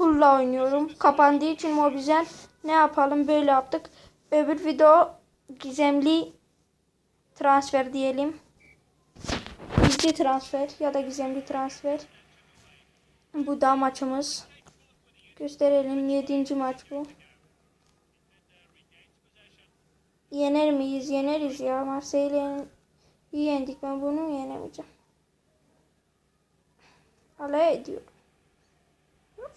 Hulla oynuyorum. Kapandığı için Mobizen ne yapalım böyle yaptık. Öbür video gizemli transfer diyelim. Gizli transfer ya da gizemli transfer. Bu da maçımız. Gösterelim. Yedinci maç bu. Yener miyiz? Yeneriz ya. Marseille'yi yendik. Ben bunu mu yenemeyeceğim? Alay ediyorum.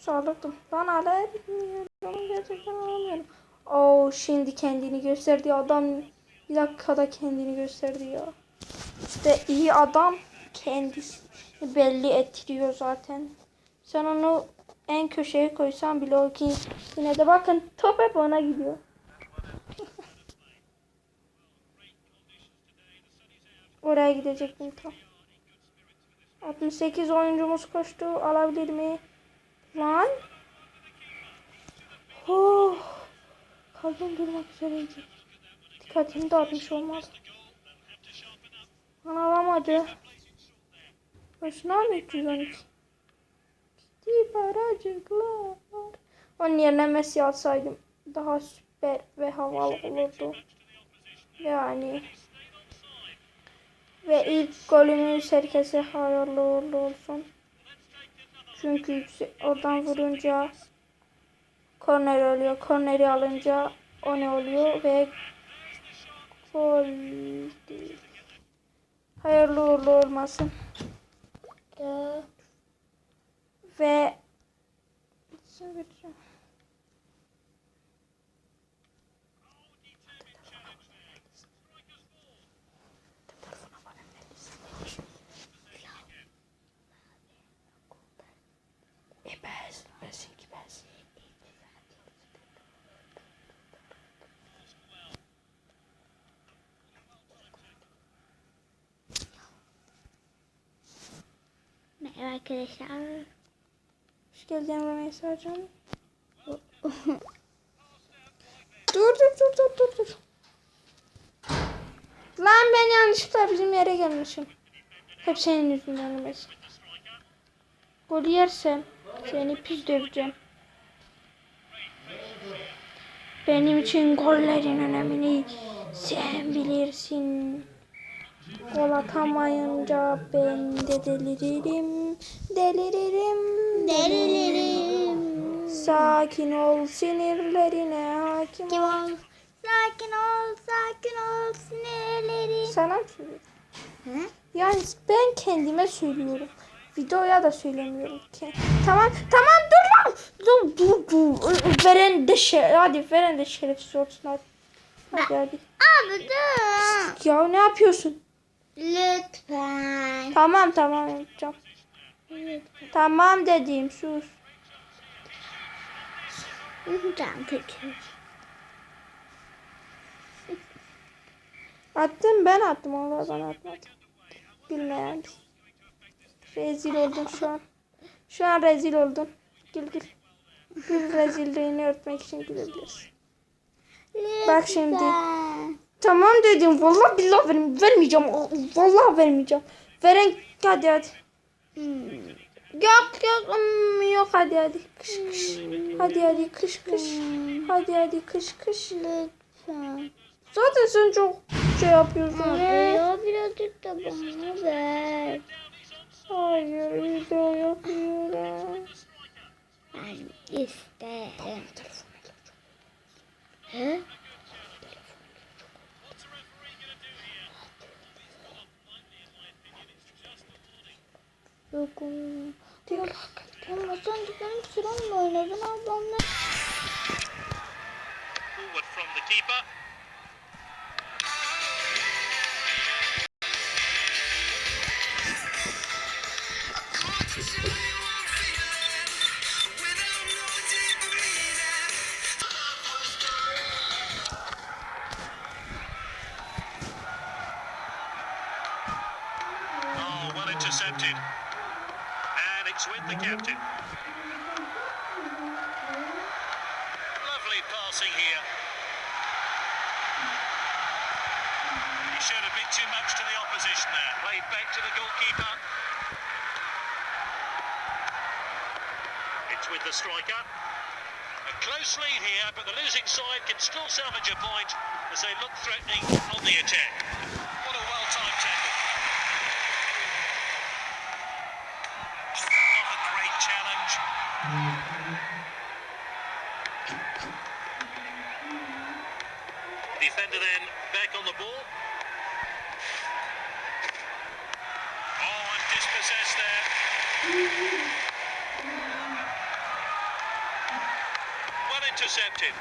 Sağlıktım. Ben alay etmiyorum. Gerçekten alamıyorum. Oo şimdi kendini gösterdi adam. Bir dakikada kendini gösterdi ya. İşte iyi adam kendisi belli ettiriyor zaten. Sen onu en köşeye koysan bile o ki yine de bakın top hep ona gidiyor. Oraya gidecektim tam. 68 oyuncumuz koştu. Alabilir mi? Lan. Oh. Kalbim durmak üzereydi. Dikkatimi dağıtmış olmaz. Lan alamadı. Başına mı 312? Gitti paracıklar. Onun yerine Messi alsaydım daha süper ve havalı olurdu. Yani. Ve ilk golümüz herkese hayırlı uğurlu olsun. Çünkü oradan vurunca korner oluyor. Korneri alınca o ne oluyor ve gol değil. Hayırlı uğurlu olmasın. Ve Merhaba arkadaşlar. Hoş geldin Emre Mesajım. dur dur dur dur dur dur. Lan ben yanlışlıkla bizim yere gelmişim. Hep senin yüzünden Enes. Gol yersen seni pis döveceğim. Benim için gollerin önemini sen bilirsin. Gol atamayınca ben de deliririm, deliririm, Deliririm. Sakin ol sinirlerine hakim Kim ol. Sakin ol, sakin ol sinirlerim. Sana mı söylüyorum? Hı? Yani ben kendime söylüyorum. Videoya da söylemiyorum ki. Tamam tamam dur lan. Dur dur dur. Veren de şey hadi veren de şerefsiz olsun hadi. Hadi hadi. Abi dur. Ya ne yapıyorsun? Lütfen. Tamam tamam yapacağım. Lütfen. Tamam dediğim sus. Tamam peki. Attım ben attım onlar bana atmadı. Bilmeyen. Rezil oldum şu an. Şu an rezil oldum. Gül gül. Gül rezilliğini örtmek için gülebilirsin. Bak şimdi. Tamam dedim. Vallahi billahi verm vermeyeceğim. Vallahi vermeyeceğim. Veren hadi hadi. Hmm. Yok yok hmm, yok hadi hadi. Kış kış. Hadi hadi kış kış. Hadi hadi kış kış. Lütfen. Zaten sen çok şey yapıyorsun. Abi ya birazcık da bana ver. Hayır video yapıyorum. Ben isterim. He? Yok. Diyor. Ama sen de benim sıramla. Forward from the keeper. Oh, well intercepted speaks with the captain. Lovely passing here. He showed a bit too much to the opposition there. Played back to the goalkeeper. It's with the striker. A close lead here, but the losing side can still salvage a point as they look threatening on the attack. Defender then back on the ball. Oh, and dispossessed there. Well intercepted.